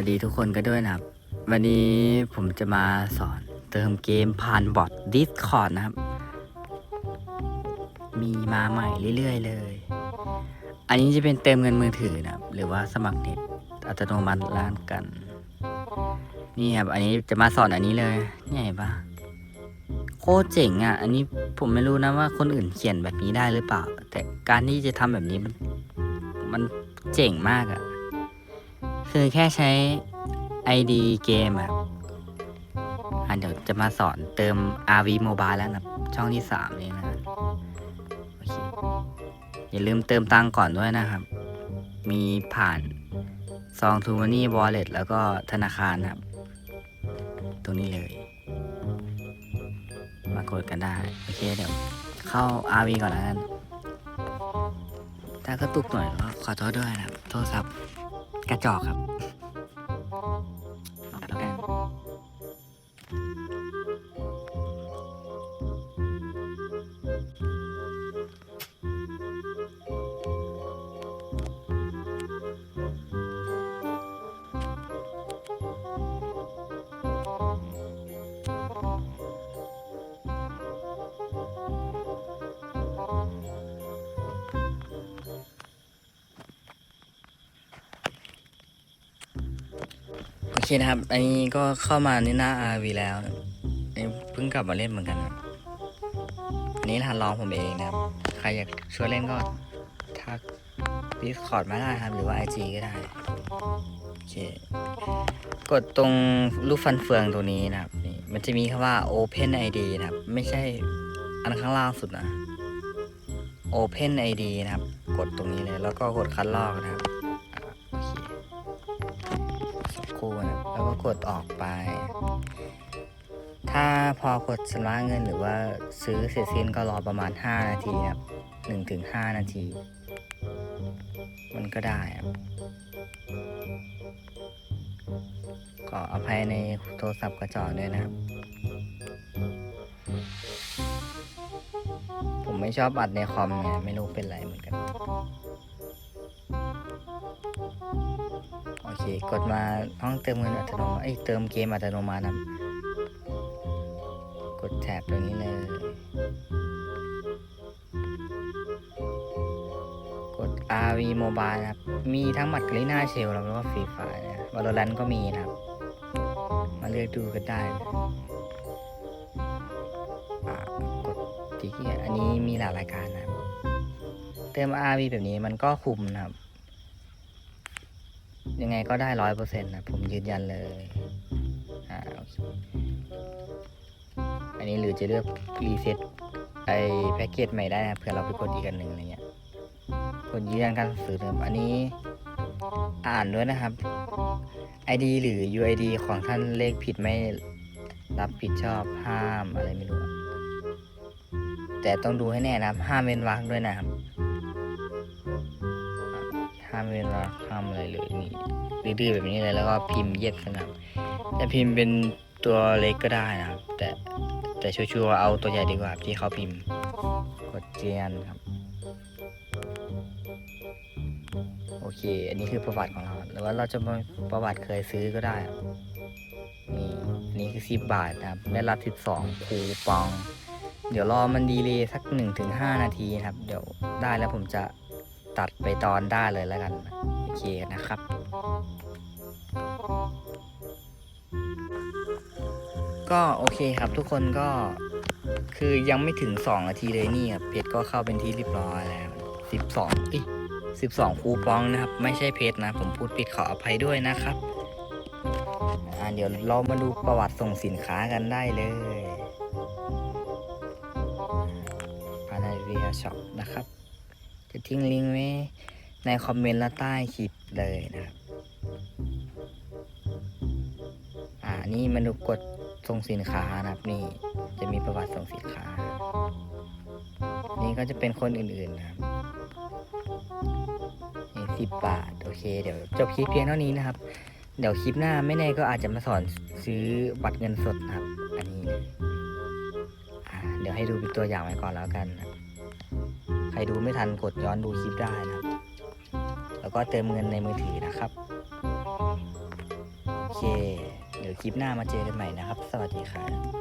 วัสดีทุกคนกันด้วยนะครับ วันนี้ผมจะมาสอนเติมเกมผ่านบอท Discord นะครับ มีมาใหม่เรื่อยๆเลย อันนี้จะเป็นเติมเงินมือถือนะครับ หรือว่าสมัครเน็ตอัตโนมัติร้านกัน นี่ครับ อันนี้จะมาสอนอันนี้เลยนี่เห็นปะโคตรเจ๋งอะ อันนี้ผมไม่รู้นะว่าคนอื่นเขียนแบบนี้ได้หรือเปล่า แต่การที่จะทำแบบนี้มันมันเจ๋งมากอะ คือแค่ใช้ ID เกมอะอะเดี๋ยวจะมาสอนเติม RV Mobile แล้วนะช่องที่3นี้นะโอเคอย่าลืมเติมตังก่อนด้วยนะครับ มีผ่านซองทูมานี่วอลเล็ตแล้วก็ธนาคารนะครับ ตรงนี้เลย มากดกันได้ โอเคเดี๋ยวเข้า RV ก่อนแล้วกันถ้ากระตุกหน่อยก็ขอโทษด้วยนะครับ โทรศัพท์ กระจอกครับ คนะครับ อันนี้ก็เข้ามาในหน้า RV แล้วนะอันนี้เพิ่งกลับมาเล่นเหมือนกันนะอันนี้ทันลองผมเองนะครับ ใครอยากช่วยเล่นก็ทัก Discord มาได้ครับ หรือว่า IG ก็ได้ โอเค กดตรงรูปฟันเฟืองตัวนี้นะครับนี่มันจะมีคำว่า Open ID นะครับ ไม่ใช่อันข้างล่างสุดนะ Open ID นะครับ กดตรงนี้เลย แล้วก็กดคัดลอกนะครับ ก็กดออกไป ถ้าพอกดชำระเงินหรือว่าซื้อเสร็จสิ้นก็รอประมาณ 5 นาทีครับ1ถึง5นาที มันก็ได้ครับก็อภัยในโทรศัพท์กระจอกด้วยนะครับ ผมไม่ชอบอัดในคอมไงไม่รู้เป็นไรเหมือนกัน โอเค กดมาห้องเติมเงินอัตโนมัติเติมเกมอัตโนมัตินะกดแท็บตรงนี้เลย กด RV Mobile นะครับ มีทั้งหมัดกลิน่าเชลแล้วก็ฟรีไฟนะวอลลันก็มีนะครับ มาเลือกดูกันได้เลยอ่ากดที่อันนี้มีหลายรายการนะ เติม RV แบบนี้มันก็คุมนะครับ ยังไงก็ได้ร้อยเปอร์เซ็นต์นะผมยืนยันเลยอ่าโอเคอันนี้หรือจะเลือกรีเซ็ตไอแพ็กเกจใหม่ได้นะเผื่อเราไปกดอีกอันหนึ่งอะไรเงี้ยกดยืนยันการสื่อเดิมอันนี้อ่านด้วยนะครับ ID หรือ UID ของท่านเลขผิดไม่รับผิดชอบห้ามอะไรไม่รู้แต่ต้องดูให้แน่นะครับห้ามเว้นวรรคด้วยนะครับามเวลาห้ามอะไรเลยนี่ดื้อแบบนี้เลยแล้วก็พิมพ์เย็ดสนับแต่พิมพ์เป็นตัวเล็กก็ได้นะครับ แต่แต่ชัวร์เอาตัวใหญ่ดีกว่าที่เขาพิมพ์กดเจียนครับโอเค อันนี้คือประวัติของเราหรือว่าเราจะมาประวัติเคยซื้อก็ได้ นี่อันนี้คือสิบบาทนะครับ ได้รับสิบสองคูปอง เดี๋ยวรอมันดีเลยสักหนึ่งถึงห้านาทีครับ เดี๋ยวได้แล้วผมจะ ตัดไปตอนได้เลยแล้วกัน โอเคนะครับก็โอเคครับทุกคนก็คือยังไม่ถึง 2 นาทีเลยนี่ครับเพจก็เข้าเป็นที่เรียบร้อยแล้ว 12อี12 คูปองนะครับ ไม่ใช่เพจนะ ผมพูดผิดขออภัยด้วยนะครับ อ่าเดี๋ยวเรามาดูประวัติส่งสินค้ากันได้เลยภายในเวียช็อปนะครับ จะทิ้งลิงก์ไว้ในคอมเมนต์และใต้คลิปเลยนะครับ อ่า นี่มาดูกดส่งสินค้านะครับ นี่จะมีประวัติส่งสินค้า นี่ก็จะเป็นคนอื่นๆนะครับนี่สิบบาท โอเค เดี๋ยวจบคลิปเพียงเท่านี้นะครับ เดี๋ยวคลิปหน้าไม่แน่ก็อาจจะมาสอนซื้อบัตรเงินสดนะครับ อันนี้เลยอ่า เดี๋ยวให้ดูเป็นตัวอย่างไว้ก่อนแล้วกันนะ รดูไม่ทันกดย้อนดูคลิปได้นะครับแล้วก็เติมเงินในมือถือนะครับโอเค เดี๋ยวคลิปหน้ามาเจอกันใหม่นะครับ สวัสดีครับ